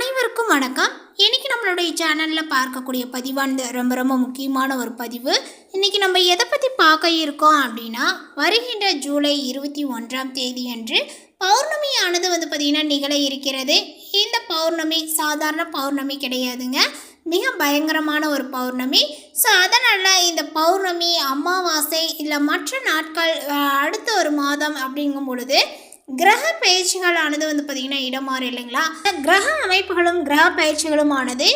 அனைவருக்கும் வணக்கம். இன்னைக்கு நம்மளுடைய சேனலில் பார்க்கக்கூடிய பதிவானது ரொம்ப ரொம்ப முக்கியமான ஒரு பதிவு. இன்னைக்கு நம்ம எதை பற்றி பார்க்க இருக்கோம் அப்படின்னா வருகின்ற ஜூலை இருபத்தி ஒன்றாம் தேதி அன்று பௌர்ணமியானது வந்து பார்த்திங்கன்னா நிகழ இருக்கிறது. இந்த பௌர்ணமி சாதாரண பௌர்ணமி கிடையாதுங்க. மிக பயங்கரமான ஒரு பௌர்ணமி. ஸோ அதனால் இந்த பௌர்ணமி அமாவாசை இல்லை மற்ற நாட்கள் அடுத்த ஒரு மாதம் அப்படிங்கும் பொழுது கிரக பயிற்சிகளானது வந்து பார்த்திங்கன்னா இடமாறு இல்லைங்களா? கிரக அமைப்புகளும் கிரக பயிற்சிகளுமானது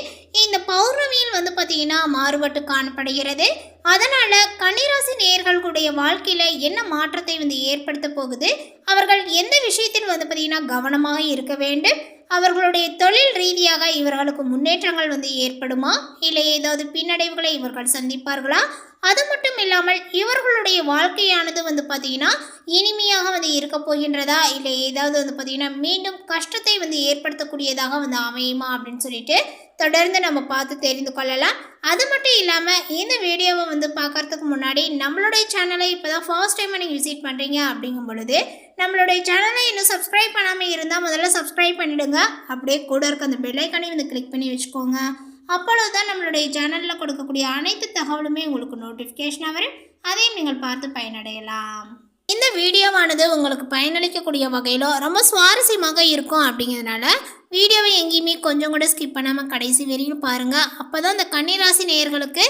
இந்த பௌர்ணமியில் வந்து பார்த்திங்கன்னா மாறுபட்டு காணப்படுகிறது. அதனால் கன்னிராசி நேயர்களுடைய வாழ்க்கையில் என்ன மாற்றத்தை வந்து ஏற்படுத்த போகுது? அவர்கள் எந்த விஷயத்தில் வந்து பார்த்திங்கன்னா கவனமாக இருக்க வேண்டும்? அவர்களுடைய தொழில் ரீதியாக இவர்களுக்கு முன்னேற்றங்கள் வந்து ஏற்படுமா? இல்லை ஏதாவது பின்னடைவுகளை இவர்கள் சந்திப்பார்களா? அது மட்டும் இல்லாமல் இவர்களுடைய வாழ்க்கையானது வந்து பார்த்திங்கன்னா இனிமையாக வந்து இருக்க போகின்றதா? இல்லை ஏதாவது வந்து பார்த்திங்கன்னா மீண்டும் கஷ்டத்தை வந்து ஏற்படுத்தக்கூடியதாக வந்து அமையுமா? அப்படின்னு சொல்லிட்டு தொடர்ந்து நம்ம பார்த்து தெரிந்து கொள்ளலாம். அது மட்டும் இல்லாமல் இந்த வீடியோவை வந்து பார்க்கறதுக்கு முன்னாடி நம்மளுடைய சேனலை இப்போ தான் ஃபர்ஸ்ட் டைம் நீங்கள் விசிட் பண்ணுறீங்க அப்படிங்கும் பொழுது நம்மளுடைய சேனலை இன்னும் சப்ஸ்கிரைப் பண்ணாமல் இருந்தால் முதல்ல சப்ஸ்கிரைப் பண்ணிவிடுங்க அப்படியே கூட இருக்க அந்த பெல்லைக்கானே வந்து கிளிக் பண்ணி வச்சுக்கோங்க. அப்பொழுது தான் நம்மளுடைய சேனலில் கொடுக்கக்கூடிய அனைத்து தகவலுமே உங்களுக்கு நோட்டிஃபிகேஷனாக வரும். அதையும் நீங்கள் பார்த்து பயனடையலாம். இந்த வீடியோவானது உங்களுக்கு பயனளிக்கக்கூடிய வகையிலோ ரொம்ப சுவாரஸ்யமாக இருக்கும் அப்படிங்கிறதுனால வீடியோவை எங்கேயுமே கொஞ்சம் கூட ஸ்கிப் பண்ணாமல் கடைசி வரையும் பாருங்கள் அப்போ தான் இந்த கன்னிராசி நேயர்களுக்கு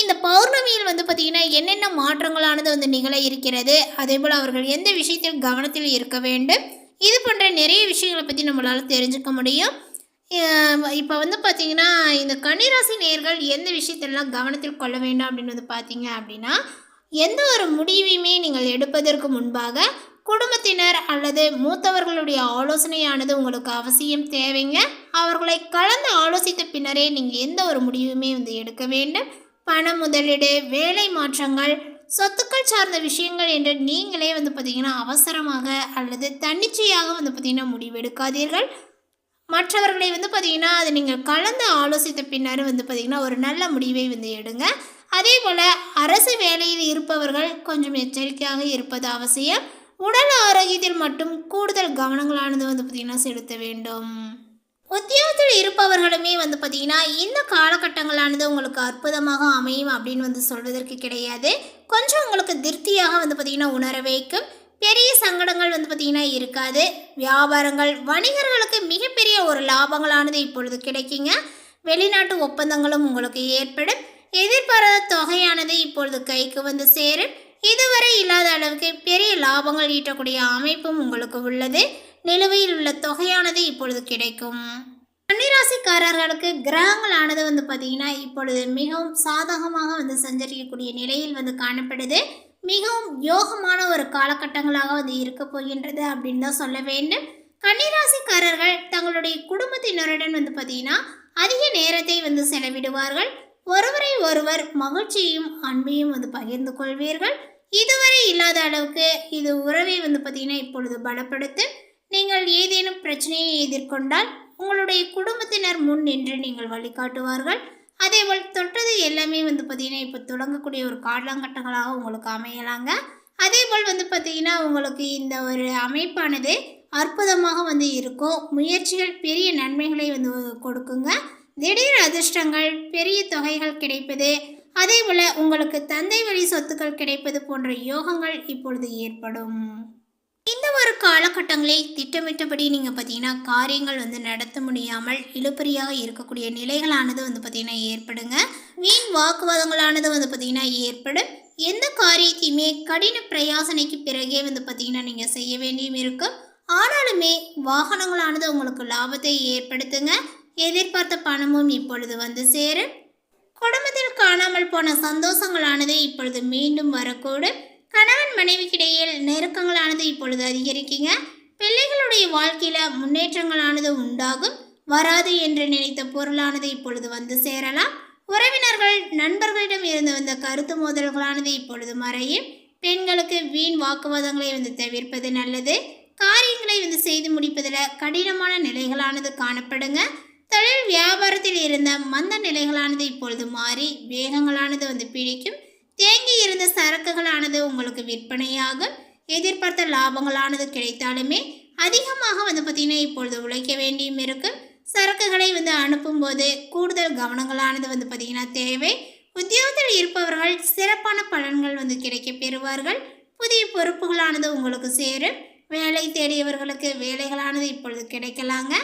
இந்த பௌர்ணமியில் வந்து பார்த்திங்கன்னா என்னென்ன மாற்றங்களானது வந்து நிகழ இருக்கிறது அதே போல் அவர்கள் எந்த விஷயத்தில் கவனத்தில் இருக்க வேண்டும் இது போன்ற நிறைய விஷயங்களை பற்றி நம்மளால் தெரிஞ்சுக்க முடியும். இப்போ வந்து பார்த்திங்கன்னா இந்த கன்னிராசி நேர்கள் எந்த விஷயத்தெல்லாம் கவனத்தில் கொள்ள வேண்டும் அப்படின்னு வந்து பார்த்தீங்க அப்படின்னா எந்த ஒரு முடிவையுமே நீங்கள் எடுப்பதற்கு முன்பாக குடும்பத்தினர் அல்லது மூத்தவர்களுடைய ஆலோசனையானது உங்களுக்கு அவசியம் தேவைங்க. அவர்களை கலந்து ஆலோசித்த பின்னரே நீங்கள் எந்த ஒரு முடிவுமே வந்து எடுக்க வேண்டும். பண முதலீடு வேலை மாற்றங்கள் சொத்துக்கள் சார்ந்த விஷயங்கள் என்று நீங்களே வந்து பார்த்திங்கன்னா அவசரமாக அல்லது தன்னிச்சையாக வந்து பார்த்திங்கன்னா முடிவெடுக்காதீர்கள். மற்றவர்களை வந்து பார்த்திங்கன்னா அதை நீங்கள் கலந்து ஆலோசித்த பின்னர் வந்து பார்த்திங்கன்னா ஒரு நல்ல முடிவை வந்து எடுங்க. அதே போல் அரசு வேலையில் இருப்பவர்கள் கொஞ்சம் எச்சரிக்கையாக இருப்பது அவசியம். உடல் ஆரோக்கியத்தில் மட்டும் கூடுதல் கவனங்களானது வந்து பார்த்திங்கன்னா செலுத்த வேண்டும். உத்தியோகத்தில் இருப்பவர்களுமே வந்து பார்த்திங்கன்னா இந்த காலகட்டங்களானது உங்களுக்கு அற்புதமாக அமையும் அப்படின்னு வந்து சொல்வதற்கு கிடையாது. கொஞ்சம் உங்களுக்கு திருப்தியாக வந்து பார்த்திங்கன்னா உணர வைக்கும். பெரிய சங்கடங்கள் வந்து பார்த்திங்கன்னா இருக்காது. வியாபாரங்கள் வணிகர்களுக்கு மிகப்பெரிய ஒரு லாபங்களானது இப்பொழுது கிடைக்குங்க. வெளிநாட்டு ஒப்பந்தங்களும் உங்களுக்கு ஏற்படும். எதிர்பாராத தொகையானது இப்பொழுது கைக்கு வந்து சேரும். இதுவரை இல்லாத அளவுக்கு பெரிய லாபங்கள் ஈட்டக்கூடிய அமைப்பும் உங்களுக்கு உள்ளது. நிலுவையில் உள்ள தொகையானது இப்பொழுது கிடைக்கும். கன்னிராசிக்காரர்களுக்கு கிரகங்களானது வந்து பார்த்தீங்கன்னா இப்பொழுது மிகவும் சாதகமாக வந்து சஞ்சரிக்கக்கூடிய நிலையில் வந்து காணப்படுது. மிகவும் யோகமான ஒரு காலகட்டங்களாக வந்து இருக்க போகின்றது அப்படின்னு தான் சொல்ல வேண்டும். கன்னிராசிக்காரர்கள் தங்களுடைய குடும்பத்தினருடன் வந்து பார்த்தீங்கன்னா அதிக நேரத்தை வந்து செலவிடுவார்கள். ஒருவரை ஒருவர் மகிழ்ச்சியும் அன்பையும் வந்து பகிர்ந்து கொள்வீர்கள். இதுவரை இல்லாத அளவுக்கு இது உறவை வந்து பார்த்தீங்கன்னா இப்பொழுது பலப்படுத்து நீங்கள் ஏதேனும் பிரச்சனையை எதிர்கொண்டால் உங்களுடைய குடும்பத்தினர் முன் நின்று நீங்கள் வழிகாட்டுவார்கள். அதே போல் தொட்டது எல்லாமே வந்து பார்த்திங்கன்னா இப்போ தொடங்கக்கூடிய ஒரு காலகட்டங்களாக உங்களுக்கு அமையலாங்க. அதே போல் வந்து பார்த்திங்கன்னா உங்களுக்கு இந்த ஒரு அமைப்பானது அற்புதமாக வந்து இருக்கும். முயற்சிகள் பெரிய நன்மைகளை வந்து கொடுக்குங்க. திடீர் அதிர்ஷ்டங்கள் பெரிய தொகைகள் கிடைப்பது அதே போல் உங்களுக்கு தந்தை வழி சொத்துக்கள் கிடைப்பது போன்ற யோகங்கள் இப்பொழுது ஏற்படும். இந்த ஒரு காலகட்டங்களில் திட்டமிட்டபடி நீங்கள் பார்த்தீங்கன்னா காரியங்கள் வந்து நடத்த முடியாமல் இழுபறியாக இருக்கக்கூடிய நிலைகளானது வந்து பார்த்திங்கன்னா ஏற்படுங்க. வீண் வாக்குவாதங்களானது வந்து பார்த்திங்கன்னா ஏற்படும். எந்த காரியத்தையுமே கடின பிரயாசனைக்கு பிறகே வந்து பார்த்திங்கன்னா நீங்கள் செய்ய வேண்டியும் இருக்கும். ஆனாலுமே வாகனங்களானது உங்களுக்கு லாபத்தை ஏற்படுத்துங்க. எதிர்பார்த்த பணமும் இப்பொழுது வந்து சேரும். குடும்பத்தில் காணாமல் போன சந்தோஷங்களானது இப்பொழுது மீண்டும் வரக்கூடும். கணவன் மனைவிக்கிடையில் நெருக்கங்களானது இப்பொழுது அதிகரிக்குங்க. பிள்ளைகளுடைய வாழ்க்கையில் முன்னேற்றங்களானது உண்டாகும். வராது என்று நினைத்த பொருளானது இப்பொழுது வந்து சேரலாம். உறவினர்கள் நண்பர்களிடம் இருந்து வந்த கருத்து மோதல்களானது இப்பொழுது மறையும். பெண்களுக்கு வீண் வாக்குவாதங்களை வந்து தவிர்ப்பது நல்லது. காரியங்களை வந்து செய்து முடிப்பதில் கடினமான நிலைகளானது காணப்படுங்க. தொழில் வியாபாரத்தில் இருந்த மந்த நிலைகளானது இப்பொழுது மாறி வேகங்களானது வந்து பிடிக்கும் தேங்கி இருந்த சரக்குகளானது உங்களுக்கு விற்பனையாகும் எதிர்பார்த்த லாபங்களானது கிடைத்தாலுமே அதிகமாக வந்து பார்த்திங்கன்னா இப்பொழுது உழைக்க வேண்டியும் இருக்கும் சரக்குகளை வந்து அனுப்பும்போது கூடுதல் கவனங்களானது வந்து பார்த்திங்கன்னா தேவை. உத்தியோகத்தில் இருப்பவர்கள் சிறப்பான பலன்கள் வந்து கிடைக்க பெறுவார்கள். புதிய பொறுப்புகளானது உங்களுக்கு சேரும். வேலை தேடியவர்களுக்கு வேலைகளானது இப்பொழுது கிடைக்கலாங்க.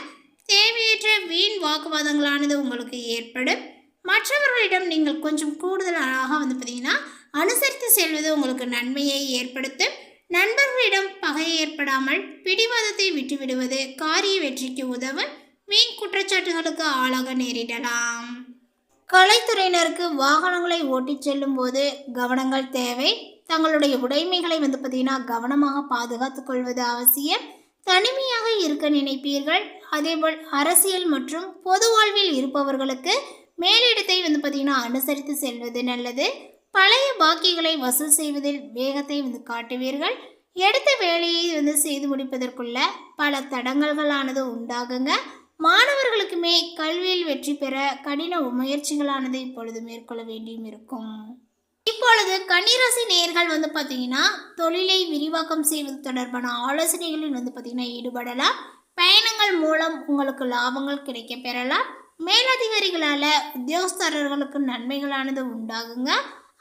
தேவையற்ற வீண் வாக்குவாதங்களானது உங்களுக்கு ஏற்படும். மற்றவர்களிடம் நீங்கள் கொஞ்சம் கூடுதலாக வந்து பார்த்தீங்கன்னா அனுசரித்து செல்வது உங்களுக்கு நன்மையை ஏற்படுத்தும். நண்பர்களிடம் பகை ஏற்படாமல் பிடிவாதத்தை விட்டுவிடுவது காரிய வெற்றிக்கு உதவும். வீண் குற்றச்சாட்டுகளுக்கு ஆளாக நேரிடலாம். கலைத்துறையினருக்கு வாகனங்களை ஓட்டிச் செல்லும் போது கவனங்கள் தேவை. தங்களுடைய உடைமைகளை வந்து பார்த்தீங்கன்னா கவனமாக பாதுகாத்துக் கொள்வது அவசியம். தனிமையாக இருக்க நினைப்பீர்கள். அதேபோல் அரசியல் மற்றும் பொது வாழ்வில் இருப்பவர்களுக்கு மேலிடத்தை வந்து பார்த்தீங்கன்னா அனுசரித்து செல்வது நல்லது. பழைய பாக்கிகளை வசூல் செய்வதில் வேகத்தை வந்து காட்டுவீர்கள். எடுத்த வேலையை வந்து செய்து முடிப்பதற்குள்ள பல தடங்கல்களானது உண்டாகுங்க. மாணவர்களுக்குமே கல்வியில் வெற்றி பெற கடின முயற்சிகளானது இப்பொழுது மேற்கொள்ள வேண்டியும் இருக்கும். இப்பொழுது கன்னிராசி நேர்கள் வந்து பார்த்தீங்கன்னா தொழிலை விரிவாக்கம் செய்வது தொடர்பான ஆலோசனைகளில் வந்து பார்த்தீங்கன்னா ஈடுபடலாம். பயணங்கள் மூலம் உங்களுக்கு லாபங்கள் கிடைக்க பெறலாம். மேலதிகாரிகளால் உத்தியோகஸ்தர்களுக்கு நன்மைகளானது உண்டாகுங்க.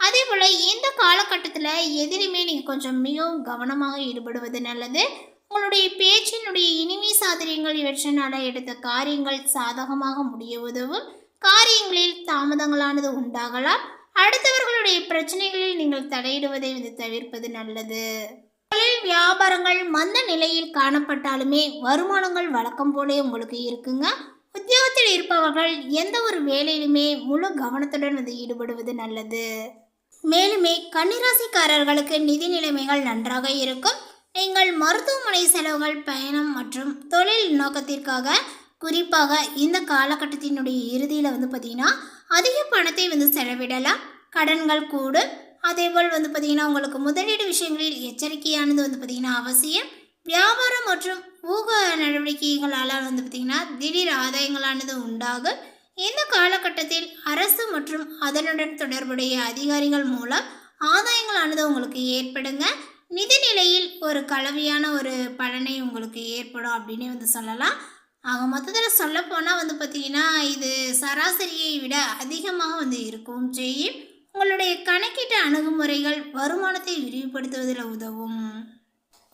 அதே போல் இந்த காலகட்டத்தில் எதிலுமே நீங்கள் கொஞ்சம் மிகவும் கவனமாக ஈடுபடுவது நல்லது. உங்களுடைய பேச்சினுடைய இனிமை சாதனைகள் இவற்றினால் எடுத்த காரியங்கள் சாதகமாக முடிய உதவும். காரியங்களில் தாமதங்களானது உண்டாகலாம். அடுத்தவர்களுடைய பிரச்சனைகளில் நீங்கள் தலையிடுவதை வந்து தவிர்ப்பது நல்லது. தொழில் வியாபாரங்கள் மந்த நிலையில் காணப்பட்டாலுமே வருமானங்கள் வழக்கம் போலே உங்களுக்கு இருக்குங்க. உத்தியோகத்தில் இருப்பவர்கள் எந்த ஒரு வேலையிலுமே முழு கவனத்துடன் வந்து ஈடுபடுவது நல்லது. மேலுமே கன்னிராசிக்காரர்களுக்கு நிதி நிலைமைகள் நன்றாக இருக்கும். நீங்கள் மருத்துவமனை செலவுகள் பயணம் மற்றும் தொழில் நோக்கத்திற்காக குறிப்பாக இந்த காலகட்டத்தினுடைய இறுதியில் வந்து பார்த்தீங்கன்னா அதிக பணத்தை வந்து செலவிடலாம். கடன்கள் கூடும். அதேபோல் வந்து பார்த்திங்கன்னா உங்களுக்கு முதலீடு விஷயங்களில் எச்சரிக்கையானது வந்து பார்த்தீங்கன்னா அவசியம். வியாபாரம் மற்றும் ஊக நடவடிக்கைகளால் வந்து பார்த்திங்கன்னா திடீர் ஆதாயங்களானது உண்டாகும். இந்த காலகட்டத்தில் அரசு மற்றும் அதனுடன் தொடர்புடைய அதிகாரிகள் மூலம் ஆதாயங்களானது உங்களுக்கு ஏற்படுங்க. நிதி நிலையில் ஒரு கலவையான ஒரு பலனை உங்களுக்கு ஏற்படும் அப்படின்னு வந்து சொல்லலாம். ஆக மொத்தத்தில் சொல்லப்போனால் வந்து பார்த்திங்கன்னா இது சராசரியை விட அதிகமாக வந்து இருக்கவும் செய்யும். உங்களுடைய கணக்கீட்டு அணுகுமுறைகள் வருமானத்தை விரிவுபடுத்துவதில் உதவும்.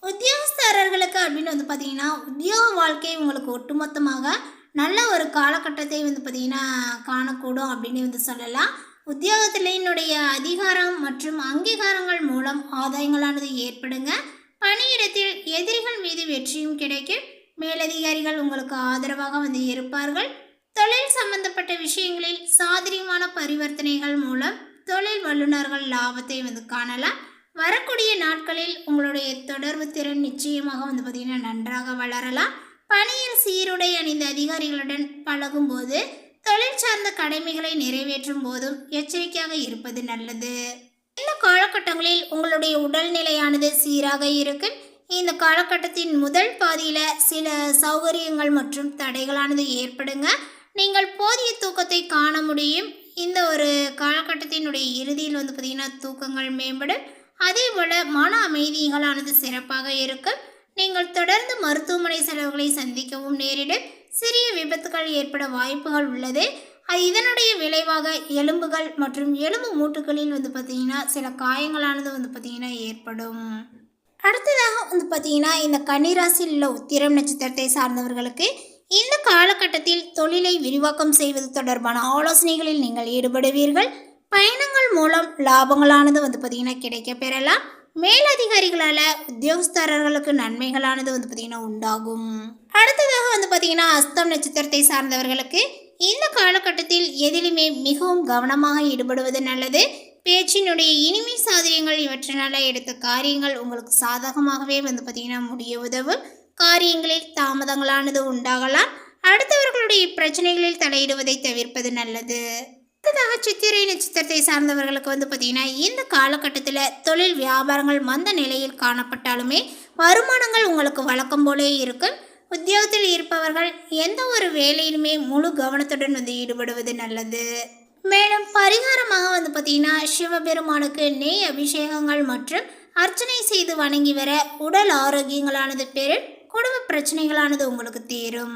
உத்தியோகஸ்தாரர்களுக்கு அப்படின்னு வந்து பார்த்தீங்கன்னா உத்தியோக வாழ்க்கை உங்களுக்கு ஒட்டுமொத்தமாக நல்ல ஒரு காலகட்டத்தை வந்து பார்த்தீங்கன்னா காணக்கூடும் அப்படின்னு வந்து சொல்லலாம். உத்தியோகத்தினுடைய அதிகாரம் மற்றும் அங்கீகாரங்கள் மூலம் ஆதாயங்களானது ஏற்படுங்க. பணியிடத்தில் எதிரிகள் மீது வெற்றியும் கிடைக்கும். மேலதிகாரிகள் உங்களுக்கு ஆதரவாக வந்து இருப்பார்கள். தொழில் சம்பந்தப்பட்ட விஷயங்களில் சாதரியமான பரிவர்த்தனைகள் மூலம் தொழில் வல்லுநர்கள் லாபத்தை வந்து காணலாம். வரக்கூடிய நாட்களில் உங்களுடைய தொடர்பு திறன் நிச்சயமாக வந்து பார்த்திங்கன்னா நன்றாக வளரலாம். பணியில் சீருடை அணிந்த அதிகாரிகளுடன் பழகும்போது தொழில் சார்ந்த கடமைகளை நிறைவேற்றும் போதும் எச்சரிக்கையாக இருப்பது நல்லது. இந்த காலகட்டங்களில் உங்களுடைய உடல்நிலையானது சீராக இருக்கும் இந்த காலகட்டத்தின் முதல் பாதியில் சில சௌகரியங்கள் மற்றும் தடைகளானது ஏற்படுங்க. நீங்கள் போதிய தூக்கத்தை காண முடியும். இந்த ஒரு காலகட்டத்தினுடைய இறுதியில் வந்து பார்த்திங்கன்னா தூக்கங்கள் மேம்படும். அதே போல் மன அமைதிகளானது சிறப்பாக இருக்கும் நீங்கள் தொடர்ந்து மருத்துவமனை செலவுகளை சந்திக்கவும் நேரிடும் சிறிய விபத்துகள் ஏற்பட வாய்ப்புகள் உள்ளது. அது இதனுடைய விளைவாக எலும்புகள் மற்றும் எலும்பு மூட்டுகளில் வந்து பார்த்திங்கன்னா சில காயங்களானது வந்து பார்த்திங்கன்னா ஏற்படும். அடுத்ததாக வந்து பார்த்தீங்கன்னா இந்த கன்னிராசியில் உள்ள உத்திரம் நட்சத்திரத்தை சார்ந்தவர்களுக்கு இந்த காலகட்டத்தில் தொழிலை விரிவாக்கம் செய்வது தொடர்பான ஆலோசனைகளில் நீங்கள் ஈடுபடுவீர்கள். பயணங்கள் மூலம் லாபங்களானது வந்து பார்த்திங்கன்னா கிடைக்க பெறலாம். மேலதிகாரிகளால் உத்தியோகஸ்தரர்களுக்கு நன்மைகளானது வந்து பார்த்திங்கன்னா உண்டாகும். அடுத்ததாக வந்து பார்த்திங்கன்னா அஸ்தம் நட்சத்திரத்தை சார்ந்தவர்களுக்கு இந்த காலகட்டத்தில் எதிலுமே மிகவும் கவனமாக ஈடுபடுவது நல்லது. பேச்சினுடைய இனிமை சாதரியங்கள் இவற்றினால் எடுத்த காரியங்கள் உங்களுக்கு சாதகமாகவே வந்து பார்த்திங்கன்னா முடிய உதவும். காரியங்களில் தாமதங்களானது உண்டாகலாம். அடுத்தவர்களுடைய பிரச்சனைகளில் தலையிடுவதை தவிர்ப்பது நல்லது. அடுத்ததாக சித்திரை நட்சத்திரத்தை சார்ந்தவர்களுக்கு வந்து பார்த்திங்கன்னா இந்த காலகட்டத்தில் தொழில் வியாபாரங்கள் மந்த நிலையில் காணப்பட்டாலுமே வருமானங்கள் உங்களுக்கு வழக்கம் போலே இருக்கும் உத்தியோகத்தில் இருப்பவர்கள் எந்த ஒரு வேலையிலுமே முழு கவனத்துடன் வந்து ஈடுபடுவது நல்லது. மேலும் பரிகாரமாக வந்து பார்த்திங்கன்னா சிவபெருமானுக்கு நெய் அபிஷேகங்கள் மற்றும் அர்ச்சனை செய்து வணங்கி வர உடல் ஆரோக்கியங்களானது பெரு குடும்ப பிரச்சனைகளானது உங்களுக்கு தீரும்.